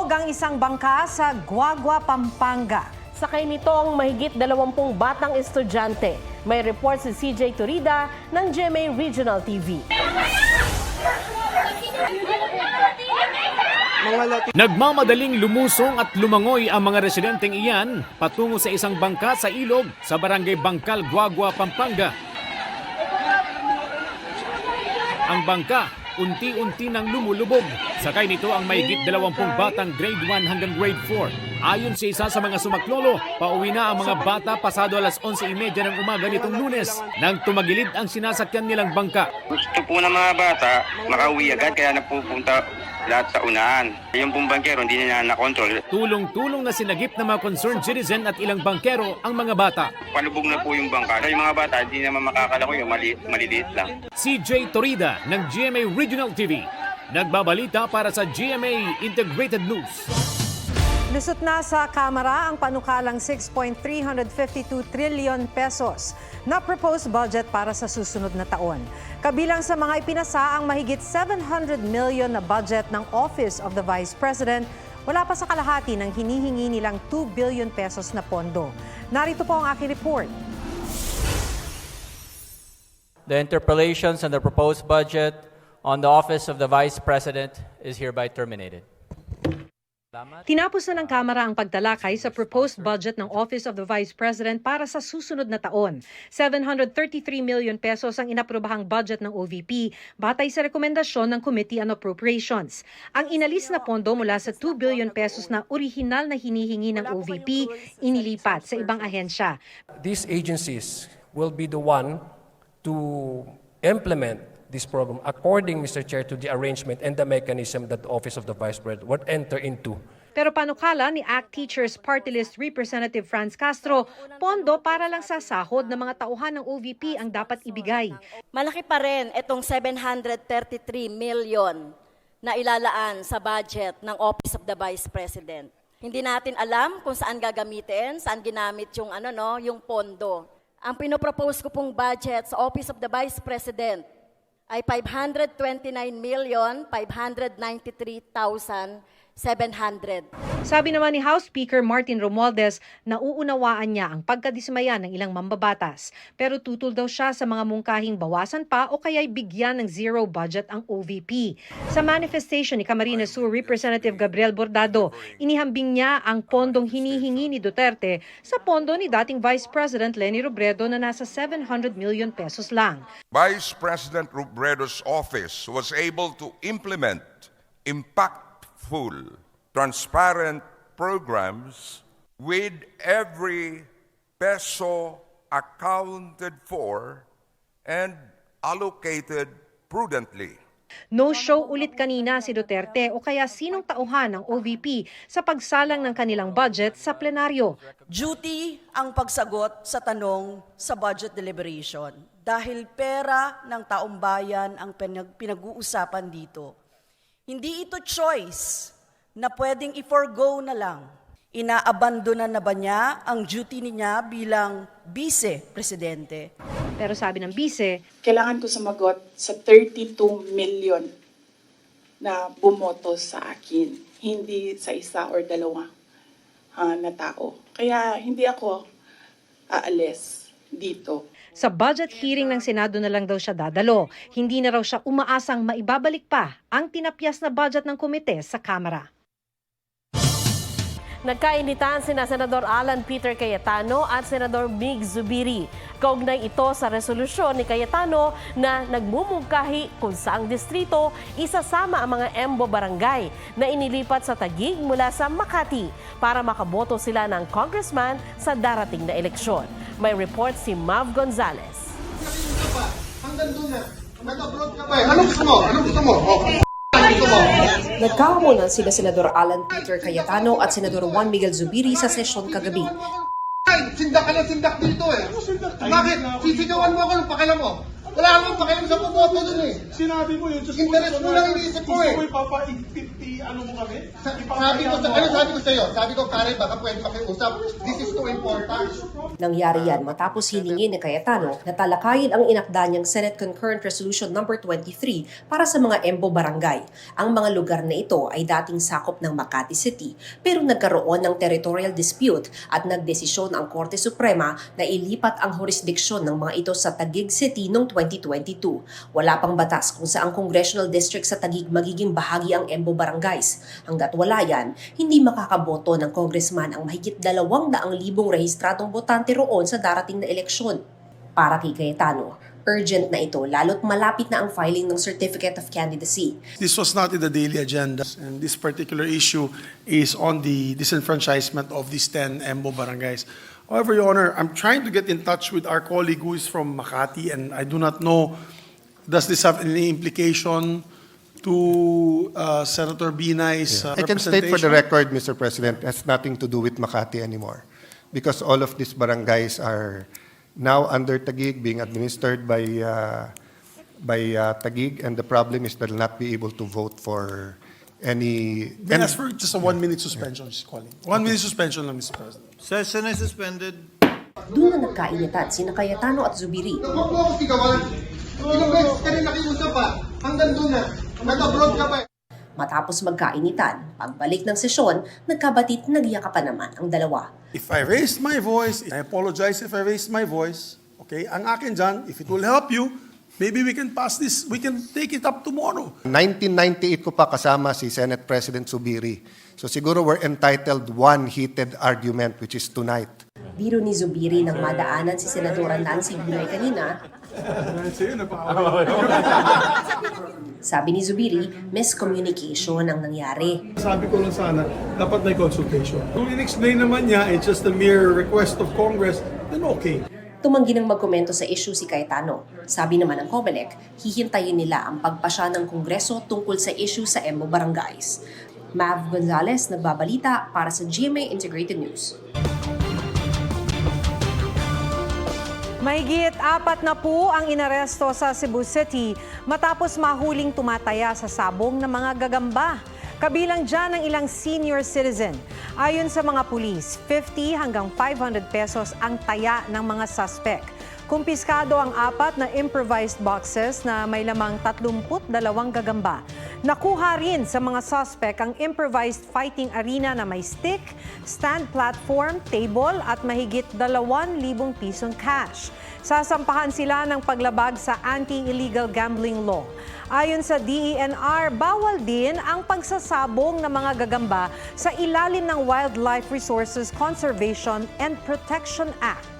Nalubog ang isang bangka sa Guagua, Pampanga. Sakay nito ang mahigit 20 batang estudyante. May report si CJ Turida ng GMA Regional TV. Nagmamadaling lumusong at lumangoy ang mga residenteng iyan patungo sa isang bangka sa ilog sa barangay Bangkal, Guagua, Pampanga. Ang bangka unti-unti nang lumulubog. Sakay nito ang mahigit 20 batang grade 1 hanggang grade 4. Ayon sa isa sa mga sumaklolo, pauwi na ang mga bata pasado alas 11.30 ng umaga nitong lunes nang tumagilid ang sinasakyan nilang bangka. Gusto po ng mga bata makauwi agad kaya napupunta lahat sa unahan. Yung pong bangkero hindi nila na-control. Tulong-tulong na sinagip ng mga concerned citizen at ilang bangkero ang mga bata. Palubog na po yung bangka. Yung mga bata hindi naman makakalako yung mali, maliliit lang. CJ Torida ng GMA Regional TV. Nagbabalita para sa GMA Integrated News. Lusot na sa Kamara ang panukalang 6.352 trillion pesos na proposed budget para sa susunod na taon. Kabilang sa mga ipinasa ang mahigit 700 million na budget ng Office of the Vice President, wala pa sa kalahati ng hinihingi nilang 2 billion pesos na pondo. Narito po ang aking report. The interpellations on the proposed budget on the office of the Vice President is hereby terminated. Tinapos na ng Kamara ang pagtalakay sa proposed budget ng Office of the Vice President para sa susunod na taon. 733 million pesos ang inaprobahang budget ng OVP batay sa rekomendasyon ng Committee on Appropriations. Ang inalis na pondo mula sa 2 billion pesos na orihinal na hinihingi ng OVP inilipat sa ibang ahensya. these agencies will be the one to implement this program according, Mr. Chair, to the arrangement and the mechanism that the Office of the Vice President would enter into. Pero panukala ni ACT Teachers Party List Representative Franz Castro, pondo para lang sa sahod ng mga tauhan ng OVP ang dapat ibigay. Malaki pa rin itong 733 million na ilalaan sa budget ng Office of the Vice President. Hindi natin alam kung saan gagamitin, saan ginamit yung ano no, yung pondo. Ang pinopropose ko pong budget sa Office of the Vice President ay 529,593,000 700. Sabi naman ni House Speaker Martin Romualdez, nauunawaan niya ang pagkadismaya ng ilang mambabatas. Pero tutol daw siya sa mga mungkahing bawasan pa o kaya'y bigyan ng zero budget ang OVP. Sa manifestation ni Camarines Sur Representative Gabriel Bordado, inihambing niya ang pondong hinihingi ni Duterte sa pondo ni dating Vice President Leni Robredo na nasa 700 million pesos lang. Vice President Robredo's office was able to implement impact impactful, transparent programs with every peso accounted for and allocated prudently. No-show ulit kanina si Duterte o kaya sinong tauhan ng OVP sa pagsalang ng kanilang budget sa plenaryo. duty ang pagsagot sa tanong sa budget deliberation dahil pera ng taong bayan ang pinag- pinag-uusapan dito. Hindi ito choice na pwedeng i-forgo na lang. Inaabandona na ba niya ang duty niya bilang vice-presidente? Pero sabi ng bise, kailangan ko sumagot sa 32 million na bumoto sa akin, hindi sa isa or dalawa ah, na tao. Kaya hindi ako aalis dito. Sa budget hearing ng Senado na lang daw siya dadalo. Hindi na raw siya umaasang maibabalik pa ang tinapyas na budget ng komite sa Kamara. Nagkainitan sina Senador Alan Peter Cayetano at Senador Mig Zubiri. Kaugnay ito sa resolusyon ni Cayetano na nagmumungkahi kung saang distrito isasama ang mga Embo Barangay na inilipat sa Tagig mula sa Makati para makaboto sila ng congressman sa darating na eleksyon. May report si Mav Gonzalez. Nagkahamunan sila Senador Alan Peter Cayetano at Senador Juan Miguel Zubiri sa sesyon kagabi. Sindak ka na sindak dito eh. Bakit? Sisigawan mo ako ng pakialam mo. Wala akong pakialam sa pumoto dun eh. Sinabi mo yun. Interest mo lang iniisip ko eh. Gusto mo ipapa-50 ano mo kami? Sabi ko, sa, ano sabi ko sa'yo? Sabi ko, Karen, baka pwede pakiusap. This is too important. Nangyari yan matapos hilingin ni Cayetano na talakayin ang inakda niyang Senate Concurrent Resolution No. 23 para sa mga Embo Barangay. Ang mga lugar na ito ay dating sakop ng Makati City pero nagkaroon ng territorial dispute at nagdesisyon ang Korte Suprema na ilipat ang jurisdiksyon ng mga ito sa Taguig City noong 2022. Wala pang batas kung saang congressional district sa Taguig magiging bahagi ang Embo Barangays. Hanggat wala yan, hindi makakaboto ng congressman ang mahigit 200,000 rehistradong botante roon sa darating na eleksyon. Para kay Cayetano, urgent na ito lalo't malapit na ang filing ng Certificate of Candidacy. This was not in the daily agenda. And this particular issue is on the disenfranchisement of these 10 Embo barangays. However, Your Honor, I'm trying to get in touch with our colleague who is from Makati, and I do not know, does this have any implication to uh, Senator Binay's uh, I can state for the record, Mr. President, it has nothing to do with Makati anymore. Because all of these barangays are now under Tagig, being administered by, uh, by uh, Tagig, and the problem is they'll not be able to vote for any... Then any- ask for just a one-minute suspension, she's calling. One-minute suspension lang, Mr. President. Session is suspended. Doon na nagkainitan sina Cayetano at Zubiri. Huwag mo akong sigawan. Ilang beses ka rin nakiusap pa. Hanggang doon na. Nag-abroad ka pa. Matapos magkainitan, pagbalik ng sesyon, nagkabatit nagyakapan naman ang dalawa. If I raised my voice, I apologize if I raised my voice. Okay, ang akin dyan, if it will help you, maybe we can pass this, we can take it up tomorrow. 1998 ko pa kasama si Senate President Subiri. So siguro we're entitled one heated argument, which is tonight. Biro ni Zubiri nang madaanan si Senadora Nancy Binay kanina, sabi ni Zubiri, miscommunication ang nangyari. Sabi ko lang sana, dapat may consultation. Kung in-explain naman niya, it's just a mere request of Congress, then okay. Tumanggi ng magkomento sa issue si Cayetano. Sabi naman ng COMELEC, hihintayin nila ang pagpasya ng Kongreso tungkol sa issue sa Embo Barangays. Mav Gonzalez, nagbabalita para sa GMA Integrated News. Mahigit apat na po ang inaresto sa Cebu City matapos mahuling tumataya sa sabong ng mga gagamba. Kabilang dyan ang ilang senior citizen. Ayon sa mga pulis, 50 hanggang 500 pesos ang taya ng mga suspect. Kumpiskado ang apat na improvised boxes na may lamang 32 gagamba. Nakuha rin sa mga suspect ang improvised fighting arena na may stick, stand platform, table at mahigit 2,000 pisong cash. Sasampahan sila ng paglabag sa anti-illegal gambling law. Ayon sa DENR, bawal din ang pagsasabong ng mga gagamba sa ilalim ng Wildlife Resources Conservation and Protection Act.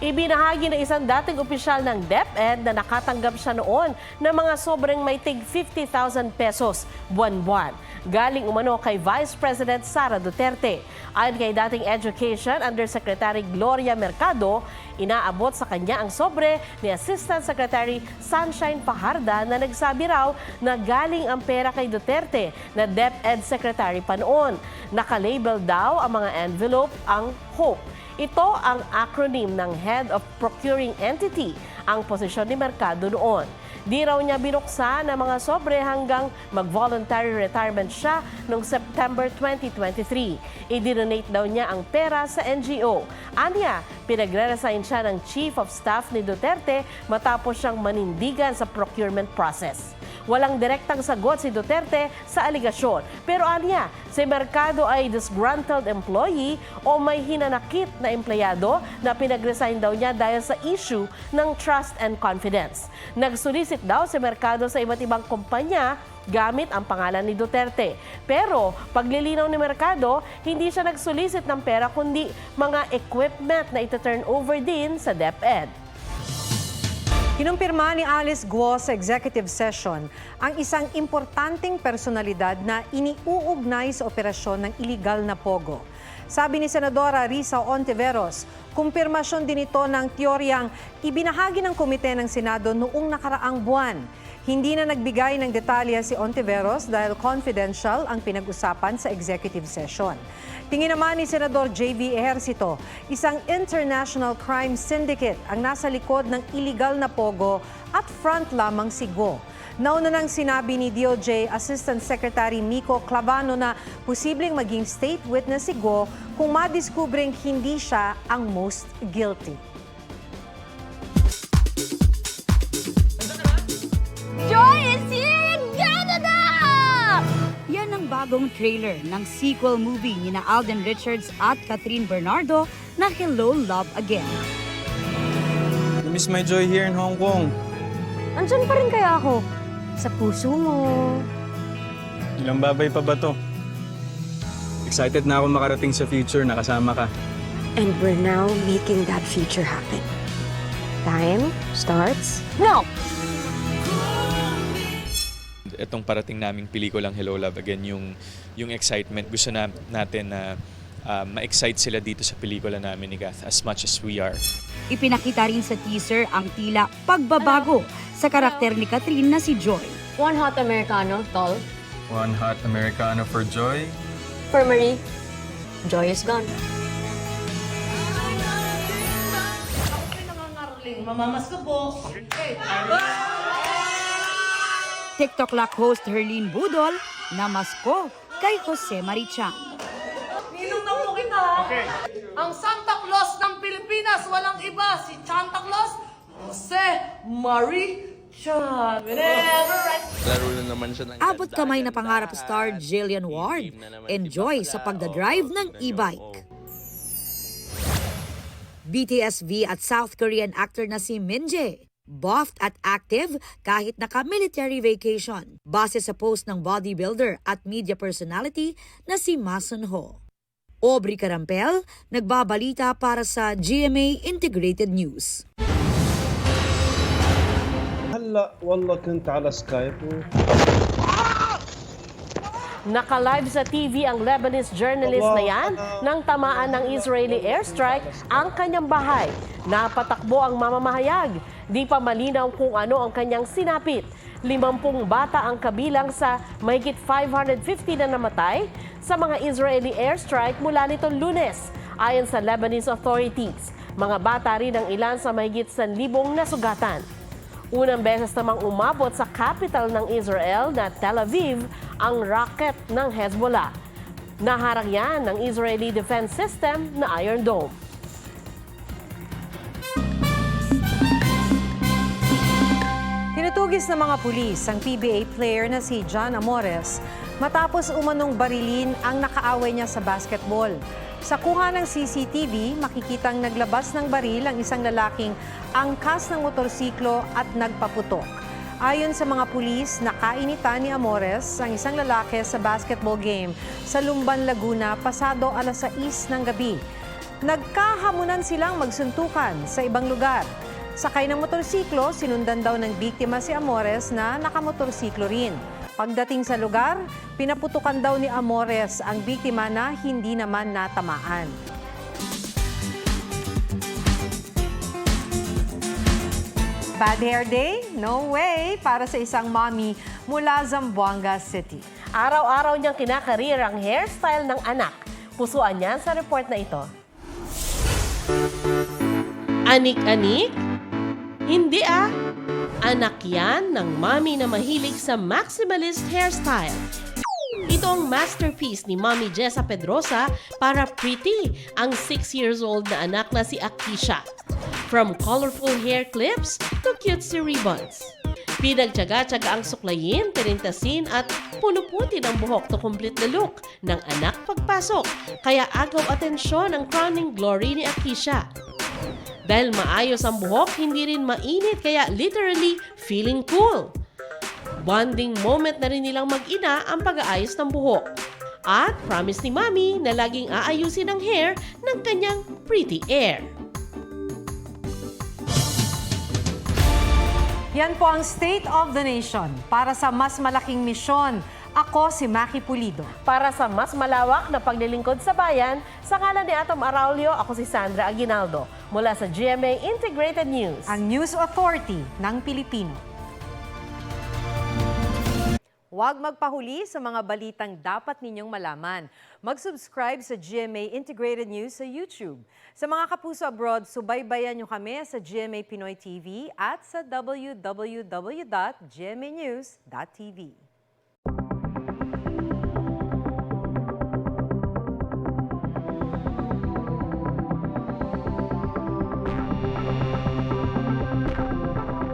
Ibinahagi ng isang dating opisyal ng DepEd na nakatanggap siya noon ng mga sobrang may tig 50,000 pesos buwan-buwan. Galing umano kay Vice President Sara Duterte. Ayon kay dating Education Undersecretary Gloria Mercado, inaabot sa kanya ang sobre ni Assistant Secretary Sunshine Fajarda na nagsabi raw na galing ang pera kay Duterte na DepEd Secretary pa noon. Nakalabel daw ang mga envelope ang HOPE. Ito ang acronym ng Head of Procuring Entity, ang posisyon ni Mercado noon. Di raw niya binuksan ang mga sobre hanggang mag-voluntary retirement siya noong September 2023. I-donate daw niya ang pera sa NGO. Anya, pinagre-resign siya ng Chief of Staff ni Duterte matapos siyang manindigan sa procurement process. Walang direktang sagot si Duterte sa aligasyon. Pero anya, si Mercado ay disgruntled employee o may hinanakit na empleyado na pinag-resign daw niya dahil sa issue ng trust and confidence. Nagsulisit daw si Mercado sa iba't ibang kumpanya gamit ang pangalan ni Duterte. Pero paglilinaw ni Mercado, hindi siya nagsulisit ng pera kundi mga equipment na ita-turn over din sa DepEd. Kinumpirma ni Alice Guo sa executive session ang isang importanteng personalidad na iniuugnay sa operasyon ng iligal na pogo. Sabi ni Senadora Risa Ontiveros, kumpirmasyon din ito ng teoryang ibinahagi ng komite ng Senado noong nakaraang buwan. Hindi na nagbigay ng detalye si Ontiveros dahil confidential ang pinag-usapan sa executive session. Tingin naman ni Senador J.V. Ejercito, isang international crime syndicate ang nasa likod ng illegal na pogo at front lamang si Go. Nauna nang sinabi ni DOJ Assistant Secretary Miko Clavano na posibleng maging state witness si Go kung madiskubring hindi siya ang most guilty. Bagong trailer ng sequel movie ni na Alden Richards at Catherine Bernardo na Hello Love Again. miss my joy here in Hong Kong. Andyan pa rin kaya ako? Sa puso mo. Ilang babay pa ba to? Excited na ako makarating sa future na kasama ka. And we're now making that future happen. Time starts now! Itong parating naming pelikulang Hello Love Again, yung, yung excitement. Gusto na, natin na uh, ma-excite sila dito sa pelikula namin ni Gath as much as we are. Ipinakita rin sa teaser ang tila pagbabago sa karakter ni Catherine na si Joy. One hot Americano, tall. One hot Americano for joy. For Marie, joy is gone. TikTok Lock host Herlene Budol na masko kay Jose Marichan. Ninong na po kita. Ang Santa Claus ng Pilipinas, walang iba, si Santa Claus, Jose Marie Chan. Whenever I Laro na naman siya ng Abot kamay na pangarap star Jillian Ward. Enjoy sa pagdadrive ng e-bike. BTSV at South Korean actor na si Min Jae Buffed at active kahit naka-military vacation. Base sa post ng bodybuilder at media personality na si Mason Ho. Aubrey Carampel, nagbabalita para sa GMA Integrated News. هلا والله كنت على سكايب Naka-live sa TV ang Lebanese journalist na yan nang tamaan ng Israeli airstrike ang kanyang bahay. Napatakbo ang mamamahayag. Di pa malinaw kung ano ang kanyang sinapit. Limampung bata ang kabilang sa mahigit 550 na namatay sa mga Israeli airstrike mula nitong lunes. Ayon sa Lebanese authorities, mga bata rin ang ilan sa mahigit 1,000 nasugatan. Unang beses namang umabot sa capital ng Israel na Tel Aviv ang rocket ng Hezbollah. Naharang yan ng Israeli Defense System na Iron Dome. Tinutugis ng mga pulis ang PBA player na si John Amores matapos umanong barilin ang nakaaway niya sa basketball. Sa kuha ng CCTV, makikitang naglabas ng baril ang isang lalaking angkas ng motorsiklo at nagpaputok. Ayon sa mga pulis, nakainitan ni Amores ang isang lalaki sa basketball game sa Lumban, Laguna pasado alas 6 ng gabi. Nagkahamunan silang magsuntukan sa ibang lugar. Sakay ng motorsiklo, sinundan daw ng biktima si Amores na nakamotorsiklo rin. Pagdating sa lugar, pinaputukan daw ni Amores ang biktima na hindi naman natamaan. Bad hair day? No way! Para sa isang mommy mula Zamboanga City. Araw-araw niyang kinakarir ang hairstyle ng anak. Pusuan niya sa report na ito. Anik-anik? Hindi ah. Anak yan ng mami na mahilig sa maximalist hairstyle. Ito ang masterpiece ni Mommy Jessa Pedrosa para pretty ang 6 years old na anak na si Akisha. From colorful hair clips to cutesy ribbons. Pinagtyaga-tyaga ang suklayin, tirintasin at punuputin ang buhok to complete the look ng anak pagpasok. Kaya agaw atensyon ang crowning glory ni Akisha. Dahil maayos ang buhok, hindi rin mainit kaya literally feeling cool. Bonding moment na rin nilang mag-ina ang pag-aayos ng buhok. At promise ni Mami na laging aayusin ang hair ng kanyang pretty air. Yan po ang State of the Nation. Para sa mas malaking misyon, ako si Maki Pulido. Para sa mas malawak na paglilingkod sa bayan, sa ngalan ni Atom Araulio, ako si Sandra Aguinaldo mula sa GMA Integrated News. Ang News Authority ng Pilipino. Huwag magpahuli sa mga balitang dapat ninyong malaman. Mag-subscribe sa GMA Integrated News sa YouTube. Sa mga kapuso abroad, subaybayan nyo kami sa GMA Pinoy TV at sa www.gmanews.tv.